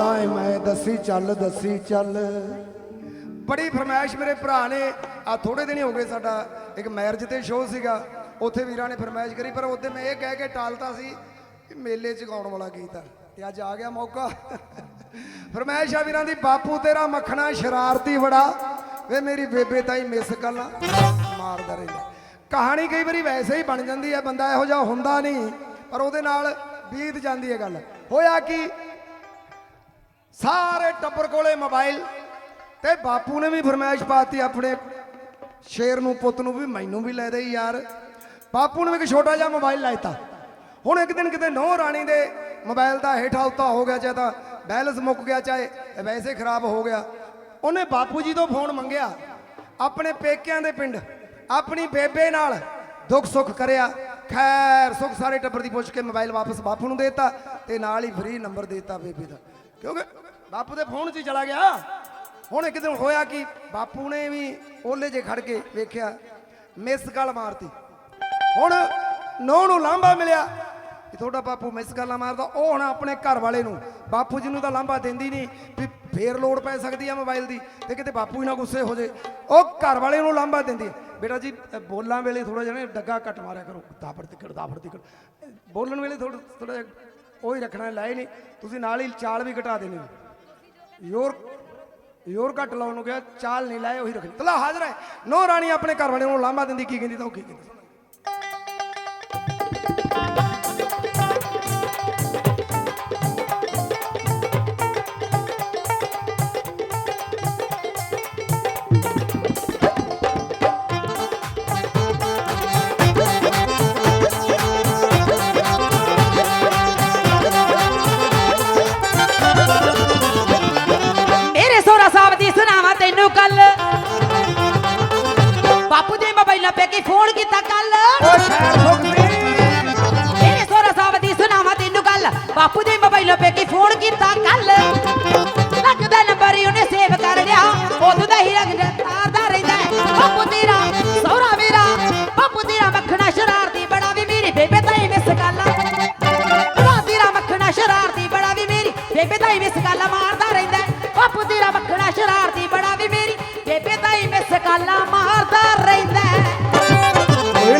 ਆਉਂਦਾ ਏ, ਮੈਂ ਦੱਸੀ ਚੱਲ ਦੱਸੀ ਚੱਲ। ਬੜੀ ਫਰਮਾਇਸ਼ ਮੇਰੇ ਭਰਾ ਨੇ। ਆ ਥੋੜੇ ਦਿਨ ਹੋ ਗਏ ਸਾਡਾ ਇੱਕ ਮੈਰਿਜ ਤੇ ਸ਼ੋਅ ਸੀਗਾ। ਉੱਥੇ ਵੀਰਾਂ ਨੇ ਫਰਮਾਇਸ਼ ਕਰੀ, ਪਰ ਉਹਦੇ ਮੈਂ ਇਹ ਕਹਿ ਕੇ ਟਾਲਤਾ ਸੀ ਕਿ ਮੇਲੇ 'ਚ ਗਾਉਣ ਵਾਲਾ ਗੀਤ ਆ। ਤੇ ਅੱਜ ਆ ਗਿਆ ਮੌਕਾ। ਫਰਮਾਇਸ਼ ਆ ਵੀਰਾਂ ਦੀ, ਬਾਪੂ ਤੇਰਾ ਮੱਖਣਾ ਸ਼ਰਾਰਤੀ ਬੜਾ ਵੇ ਮੇਰੀ ਬੇਬੇ ਤਾਈ ਮਿਸ ਗੱਲਾਂ ਮਾਰਦਾ ਰਹਿੰਦਾ। ਕਹਾਣੀ ਕਈ ਵਾਰੀ ਵੈਸੇ ਹੀ ਬਣ ਜਾਂਦੀ ਹੈ ਬੰਦਾ ਇਹੋ ਜਿਹਾ ਹੁੰਦਾ ਨਹੀਂ, ਪਰ ਉਹਦੇ ਨਾਲ ਬੀਤ ਜਾਂਦੀ ਹੈ ਗੱਲ। ਹੋਇਆ ਕਿ? ਸਾਰੇ ਟੱਬਰ ਕੋਲੇ ਮੋਬਾਈਲ ਤੇ ਬਾਪੂ ਨੇ ਵੀ ਫਰਮਾਇਸ਼ ਪਾਤੀ ਆਪਣੇ ਸ਼ੇਰ ਨੂੰ, ਪੁੱਤ ਨੂੰ ਵੀ, ਮੈਨੂੰ ਵੀ ਲੈ ਦੇ ਯਾਰ। ਬਾਪੂ ਨੇ ਵੀ ਇੱਕ ਛੋਟਾ ਜਿਹਾ ਮੋਬਾਈਲ ਲਾਇਤਾ। ਹੁਣ ਇੱਕ ਦਿਨ ਕਿਤੇ ਨੌ ਰਾਣੀ ਦੇ ਮੋਬਾਈਲ ਦਾ ਹੇਠਾਂ ਉੱਤਾ ਹੋ ਗਿਆ, ਚਾਹੇ ਤਾਂ ਬੈਲੈਂਸ ਮੁੱਕ ਗਿਆ, ਚਾਹੇ ਵੈਸੇ ਖਰਾਬ ਹੋ ਗਿਆ। ਉਹਨੇ ਬਾਪੂ ਜੀ ਤੋਂ ਫੋਨ ਮੰਗਿਆ। ਆਪਣੇ ਪੇਕਿਆਂ ਦੇ ਪਿੰਡ, ਆਪਣੀ ਬੇਬੇ ਨਾਲ ਦੁੱਖ ਸੁੱਖ ਕਰਿਆ। ਖੈਰ, ਸੁੱਖ ਸਾਰੇ ਟੱਬਰ ਦੀ ਪੁੱਛ ਕੇ ਮੋਬਾਈਲ ਵਾਪਸ ਬਾਪੂ ਨੂੰ ਦੇਤਾ ਤੇ ਨਾਲ ਹੀ ਫ੍ਰੀ ਨੰਬਰ ਦੇਤਾ ਬੇਬੇ ਦਾ। ਕਿਉਂਕਿ ਬਾਪੂ ਦੇ ਫੋਨ 'ਚ ਹੀ ਚਲਾ ਗਿਆ। ਹੁਣ ਇੱਕ ਦਿਨ ਹੋਇਆ ਕਿ, ਬਾਪੂ ਨੇ ਵੀ ਓਲੇ ਜੇ ਖੜ ਕੇ ਵੇਖਿਆ, ਮਿਸ ਕਾਲ ਮਾਰਤੀ। ਹੁਣ ਨੌ ਨੂੰ ਲਾਂਭਾ ਮਿਲਿਆ ਕਿ ਤੁਹਾਡਾ ਬਾਪੂ ਮਿਸ ਕਾਲਾਂ ਮਾਰਦਾ, ਉਹ ਹੁਣ ਆਪਣੇ ਘਰ ਵਾਲੇ ਨੂੰ, ਬਾਪੂ ਜੀ ਨੂੰ ਤਾਂ ਲਾਂਭਾ ਦਿੰਦੀ ਨਹੀਂ, ਵੀ ਫੇਰ ਲੋੜ ਪੈ ਸਕਦੀ ਆ ਮੋਬਾਈਲ ਦੀ ਤੇ ਕਿਤੇ ਬਾਪੂ ਹੀ ਨਾ ਗੁੱਸੇ ਹੋ ਜੇ। ਉਹ ਘਰ ਵਾਲੇ ਨੂੰ ਲਾਂਭਾ ਦਿੰਦੀ ਬੇਟਾ ਜੀ ਬੋਲਾਂ ਵੇਲੇ ਥੋੜਾ ਜਿਹਾ ਨਾ ਡੱਗਾ ਘੱਟ ਮਾਰਿਆ ਕਰੋ। ਦਾਫੜ ਤਿੱਕੜ ਦਾਫੜ ਤਿੱਕੜ। ਬੋਲਣ ਵੇਲੇ ਥੋੜਾ ਥੋੜਾ ਜਿਹਾ ਉਹ ਹੀ ਰੱਖਣਾ ਲਾਏ ਨਹੀਂ। ਤੁਸੀਂ ਨਾਲ ਹੀ ਚਾਲ ਵੀ ਘਟਾ ਦੇਣੀ। ਯੋਰ ਯੋਰ ਘੱਟ ਲਾਉਣ ਨੂੰ ਕਿਹਾ, ਚਾਲ ਨਹੀਂ ਲਾਏ, ਉਹੀ ਰੱਖਣੀ। ਤਲਾ ਹਾਜ਼ਰ ਹੈ। ਨੋ ਰਾਣੀ ਆਪਣੇ ਘਰ ਵਾਲੇ ਨੂੰ ਲਾਂਭਾ ਦਿੰਦੀ, ਕੀ ਕਹਿੰਦੀ ਤਾਂ ਉਹ ਕੀ ਕਹਿੰਦੀ? ಫೋನ್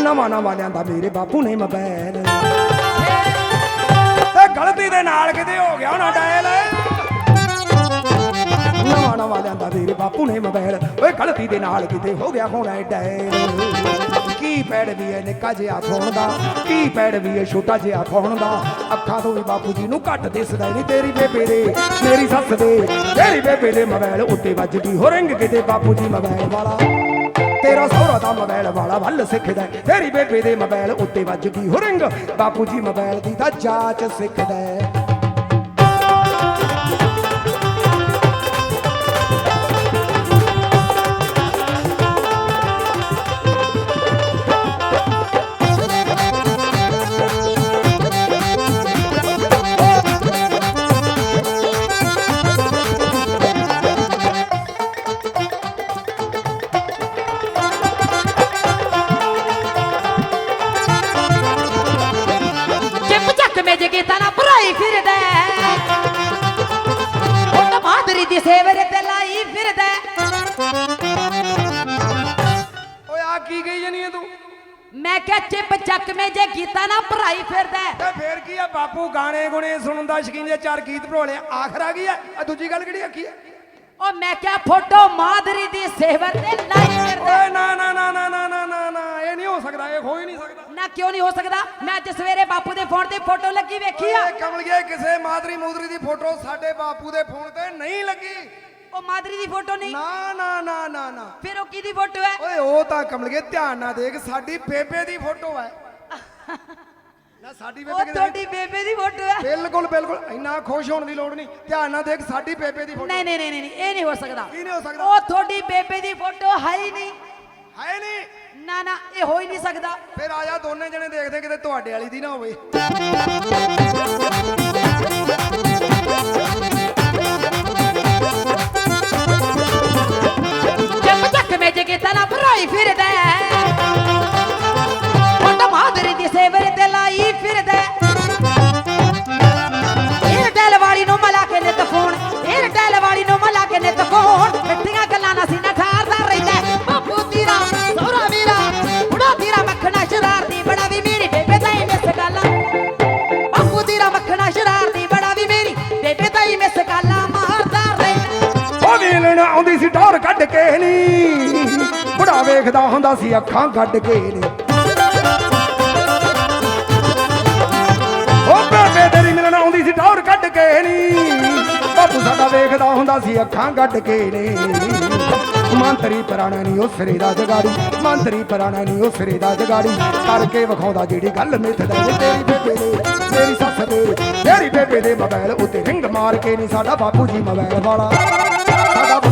ਨਵਾਂ ਨਵਾਂ ਲਿਆਂਦਾ ਮੇਰੇ ਬਾਪੂ ਨੇ ਮੋਬਾਈਲ। ਤੇ ਗਲਤੀ ਦੇ ਨਾਲ ਕਿਤੇ ਹੋ ਗਿਆ ਨਾ ਡਾਇਲ। ਨਵਾਂ ਨਵਾਂ ਲਿਆਂਦਾ ਮੇਰੇ ਬਾਪੂ ਨੇ ਮੋਬਾਈਲ। ਓਏ ਗਲਤੀ ਦੇ ਨਾਲ ਕਿਤੇ ਹੋ ਗਿਆ ਹੋਣਾ ਡਾਇਲ। ਕੀ ਪੈੜ ਵੀ ਹੈ ਨਿੱਕਾ ਜਿਹਾ ਫੋਨ ਦਾ, ਕੀ ਪੈੜ ਵੀ ਹੈ ਛੋਟਾ ਜਿਹਾ ਫੋਨ ਦਾ। ਅੱਖਾਂ ਤੋਂ ਵੀ ਬਾਪੂ ਜੀ ਨੂੰ ਘੱਟ ਦਿਸਦਾ ਨਹੀਂ ਤੇਰੀ ਬੇਬੇ ਦੇ, ਮੇਰੀ ਸੱਸ ਦੇ। ਤੇਰੀ ਬੇਬੇ ਦੇ ਮੋਬਾਈਲ ਉੱਤੇ ਵੱਜਦੀ ਹੋ ਰਿੰਗ ਕਿਤੇ ਬਾਪੂ ਜੀ ਮੋਬਾਈਲ ਵਾਲਾ। ਤੇਰਾ ਸਹੁਰਾ ਦਾ ਮੋਬਾਈਲ ਵਾਲਾ ਵੱਲ ਸਿੱਖਦਾ ਤੇਰੀ ਬੇਬੇ ਦੇ ਮੋਬਾਈਲ ਉੱਤੇ ਵੱਜ ਗਈ ਹੋ ਰਿੰਗ ਬਾਪੂ ਜੀ ਮੋਬਾਈਲ ਦੀ ਤਾਂ ਜਾਂਚ ਸਿੱਖਦਾ ਮੇਜ ਕੀਤਾ ਨਾ ਭਰਾਈ ਫਿਰਦਾ। ਉਹ ਤਾਂ ਮਾਦਰੀ ਦੀ ਸੇਵਰ ਤੇ ਲਾਈ ਫਿਰਦਾ। ਓਏ ਆ ਕੀ ਗਈ ਜਣੀ ਤੂੰ ਮੈਂ ਕਿਹਾ ਚਿੱਪ ਚੱਕ ਮੇਜੇ ਕੀਤਾ ਨਾ ਭਰਾਈ ਫਿਰਦਾ। ਤੇ ਫੇਰ ਕੀ ਆ ਬਾਪੂ ਗਾਣੇ ਗੁਣੇ ਸੁਣਨ ਦਾ ਸ਼ਕੀਨ ਜੇ ਚਾਰ ਗੀਤ ਭਰੋਲੇ ਆਖਰ ਆ ਗਈ ਆ ਆ ਦੂਜੀ ਗੱਲ ਕਿਹੜੀ ਆਖੀ ਆ ਉਹ ਮੈਂ ਕਿਹਾ ਫੋਟੋ ਮਾਦਰੀ ਦੀ ਸੇਵਰ ਤੇ ਲਾਈ ਫਿਰਦਾ ਹੈ। ਓਏ ਨਾ ਨਾ ਨਾ ਨਾ ਨਾ ਨਾ ਨਾ ਨਾ ਇਹ ਨਹੀਂ ਹੋ ਸਕਦਾ ਇਹ ਹੋ ਹੀ ਨਹੀਂ ਸਕਦਾ ਨਾ ਕਿਉਂ ਨਹੀਂ ਹੋ ਸਕਦਾ ਮੈਂ ਅੱਜ ਸਵੇਰੇ ਬਾਪੂ ਦੇ ਫੋਨ ਤੇ ਫੋਟੋ ਲੱਗੀ ਵੇਖੀ ਆ ਓਏ ਕਮਲਗੇ ਕਿਸੇ ਮਾਦਰੀ ਮੂਦਰੀ ਦੀ ਫੋਟੋ ਸਾਡੇ ਬਾਪੂ ਦੇ ਫੋਨ ਤੇ ਨਹੀਂ ਲੱਗੀ ਉਹ ਮਾਦਰੀ ਦੀ ਫੋਟੋ ਨਹੀਂ ਨਾ ਨਾ ਨਾ ਨਾ ਨਾ ਫਿਰ ਉਹ ਕਿਹਦੀ ਫੋਟੋ ਹੈ ਓਏ ਉਹ ਤਾਂ ਕਮਲਗੇ ਧਿਆਨ ਨਾਲ ਦੇਖ ਸਾਡੀ ਬੇਬੇ ਦੀ ਫੋਟੋ ਹੈ ਨਾ ਸਾਡੀ ਉਹ ਬੇਬੇ ਕਿਤੇ ਤੁਹਾਡੀ ਬੇਬੇ ਦੀ ਫੋਟੋ ਹੈ ਬਿਲਕੁਲ ਬਿਲਕੁਲ। ਇੰਨਾ ਖੁਸ਼ ਹੋਣ ਦੀ ਲੋੜ ਨਹੀਂ। ਧਿਆਨ ਨਾਲ ਦੇਖ ਸਾਡੀ ਬੇਬੇ ਦੀ ਫੋਟੋ। ਨਹੀਂ ਨਹੀਂ ਨਹੀਂ ਨਹੀਂ ਇਹ ਨਹੀਂ ਹੋ ਸਕਦਾ। ਕੀ ਨਹੀਂ ਹੋ ਸਕਦਾ? ਉਹ ਤੁਹਾਡੀ ਬੇਬੇ ਦੀ ਫੋਟੋ ਹੈ ਹੀ ਨਹੀਂ। ਹੈ ਨਹੀਂ। ਨਾ ਨਾ ਇਹ ਹੋ ਹੀ ਨਹੀਂ ਸਕਦਾ। ਫਿਰ ਆ ਜਾ ਦੋਨੇ ਜਣੇ ਦੇਖਦੇ ਕਿਤੇ ਤੁਹਾਡੇ ਵਾਲੀ ਦੀ ਨਾ ਹੋਵੇ। ਮਿਲਣ ਆਉਂਦੀ ਸੀ ਟੌਰ ਕੱਢ ਕੇ ਨੀ। ਬੁੜਾ ਵੇਖਦਾ ਹੁੰਦਾ ਸੀ ਅੱਖਾਂ ਕੱਢ ਕੇ ਨੀ। ਉਹ ਬੇਬੇ ਤੇਰੀ ਮਿਲਣ ਆਉਂਦੀ ਸੀ ਟੌਰ ਕੱਢ ਕੇ ਨੀ। ਬਾਪੂ ਸਾਡਾ ਵੇਖਦਾ ਹੁੰਦਾ ਸੀ ਅੱਖਾਂ ਕੱਢ ਕੇ ਨੀ। ਮੰਤਰੀ ਪੁਰਾਣਾ ਨਹੀਂ ਉਹ ਸਿਰੇ ਦਾ ਜਗਾੜੀ। ਮੰਤਰੀ ਪੁਰਾਣਾ ਨਹੀਂ ਉਹ ਸਿਰੇ ਦਾ ਜਗਾੜੀ। ਕਰਕੇ ਵਿਖਾਉਂਦਾ ਜਿਹੜੀ ਗੱਲ ਮਿੱਥਦਾ ਨੀ ਤੇਰੀ ਬੇਬੇ ਦੇ, ਤੇਰੀ ਸੱਸ ਦੇ। ਤੇਰੀ ਬੇਬੇ ਦੇ ਮੋਬਾਈਲ ਉੱਤੇ ਰਿੰਗ ਮਾਰ ਕੇ ਨਹੀਂ ਸਾਡਾ ਬਾਪੂ ਜੀ ਮੋਬਾਈਲ ਵਾਲਾ।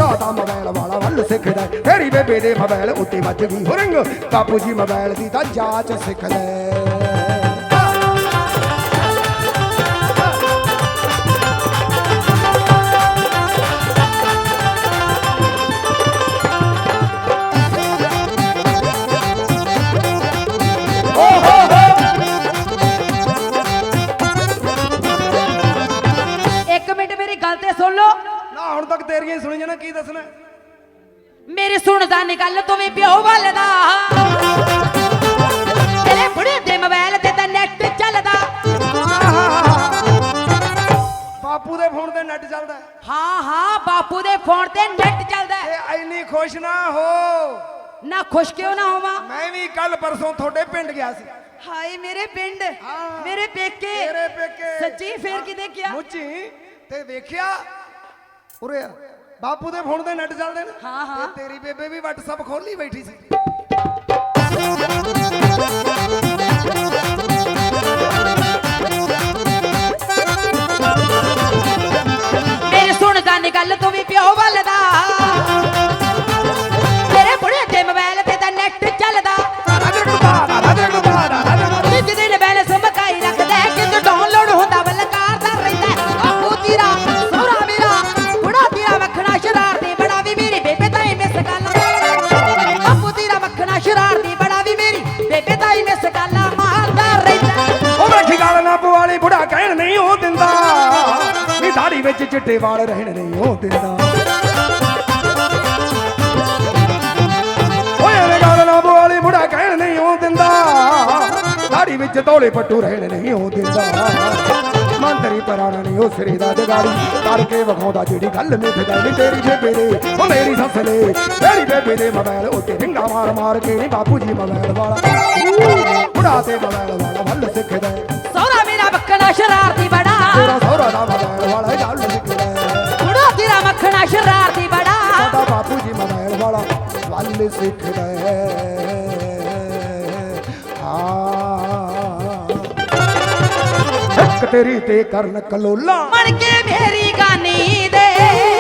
ਸਾਡਾ ਬੁੜਾ ਦਾ ਮੋਬਾਈਲ ਵਾਲਾ ਵੱਲ ਸਿੱਖਦਾ ਹੈ। ਤੇਰੀ ਬੇਬੇ ਦੇ ਮੋਬਾਈਲ ਉੱਤੇ ਵੱਜ ਗਈ ਹੋ ਰਿੰਗ ਬਾਪੂ ਜੀ ਮੋਬਾਈਲ ਦੀ ਤਾਂ ਜਾਂਚ ਸਿੱਖਦਾ ਹੈ। ਇੱਕ ਮਿੰਟ ਮੇਰੀ ਗੱਲ ਤੇ ਸੁਣ ਲਓ ਨਾ ਹੁਣ ਤੱਕ ਤੇਰੀਆਂ ਹੀ ਸੁਣੀ ਜਾਣਾ ਕੀ ਦੱਸਣਾ? ਮੇਰੀ ਸੁਣਦਾ ਨੀ ਗੱਲ ਤੂੰ ਵੀ ਪਿਓ ਵੱਲ ਦਾ ਤੇਰੇ ਬੁੜੇ ਦੇ ਮੋਬਾਈਲ ਤੇ ਤਾਂ ਨੈਟ ਚੱਲਦਾ। ਬਾਪੂ ਦੇ ਫੋਨ ਤੇ ਨੈਟ ਚੱਲਦਾ ਹੈ। ਹਾਂ ਹਾਂ ਬਾਪੂ ਦੇ ਫੋਨ ਤੇ ਨੈਟ ਚੱਲਦਾ ਹੈ। ਇਹ ਐਨੀ ਖੁਸ਼ ਨਾ ਹੋ। ਨਾ ਖੁਸ਼ ਕਿਉਂ ਨਾ ਹੋਵਾਂ? ਮੈਂ ਵੀ ਕੱਲ ਪਰਸੋਂ ਤੁਹਾਡੇ ਪਿੰਡ ਗਿਆ ਸੀ। ਹਾਏ ਮੇਰੇ ਪਿੰਡ ਹਾਂ। ਮੇਰੇ ਪੇਕੇ। ਤੇਰੇ ਪੇਕੇ। ਸੱਚੀ ਫੇਰ ਕੀ ਦੇਖਿਆ ਮੁੱਚੀ ਤੇ ਵੇਖਿਆ ਉਰੇ ਆ, ਬਾਪੂ ਦੇ ਫੋਨ ਤੇ ਨੈਟ ਚੱਲਦੇ ਨੇ। ਹਾਂ, ਹਾਂ। ਤੇ ਤੇਰੀ ਬੇਬੇ ਵੀ WhatsApp ਖੋਲੀ ਬੈਠੀ ਸੀ। ਮੇਰੀ ਸੁਣਦਾ ਨੀ ਗੱਲ ਤੂੰ ਵੀ ਪਿਓ ਵੱਲ ਦਾ। ਚਿੱਟੇ ਵਾਲ ਰਹਿਣ ਨਹੀਂ ਉਹ ਦਿੰਦਾ ਓਏ ਇਹ ਗੱਲ ਨਾ ਪਵਾਲੀ ਬੁੜਾ ਕਹਿਣ ਨਹੀਂ ਉਹ ਦਿੰਦਾ। ਦਾੜੀ ਵਿੱਚ ਤੋਲੇ ਪੱਟੂ ਰਹਿਣ ਨਹੀਂ ਉਹ ਦਿੰਦਾ। ਮੰਤਰੀ ਪਰਾਣਾ ਨਹੀਂ ਉਹ ਸਿਰੇ ਦਾ ਜਗਾੜੀ ਕਰਕੇ ਵਿਖਾਉਂਦਾ, ਜਿਹੜੀ ਗੱਲ ਮਿੱਥਦਾ ਨੀ ਤੇਰੀ ਬੇਬੇ ਦੇ। ਉਹ ਮੇਰੀ ਸੱਸ ਨੇ ਤੇਰੀ ਬੇਬੇ ਦੇ ਮੋਬਾਈਲ ਉੱਤੇ ਢਿੰਗਾ ਮਾਰ ਮਾਰ ਕੇ ਨੀ ਬਾਪੂ ਜੀ ਮੋਬਾਈਲ ਵਾਲਾ। ਬੁੜਾ ਤੇ ਮੋਬਾਈਲ ਵਾਲਾ ਵੱਲ ਸਿੱਖਦਾ। ਸੋਹਰਾ ਮੇਰਾ ਮੱਖਣਾ ਸ਼ਰਾਰਤੀ ਸ਼ਰਾਰਤੀ ਬੜਾ। ਸਾਡਾ ਬਾਪੂ ਜੀ ਮਨੈਣ ਵਾਲਾ ਵੱਲ ਸਿੱਖਦਾ ਹੈ ਹਾਂ। ਇੱਕ ਤੇਰੀ ਤੇ ਕਰਨ ਕਲੋਲਾ। ਮਣ ਮੇਰੀ ਗਾਨੀ ਦੇ।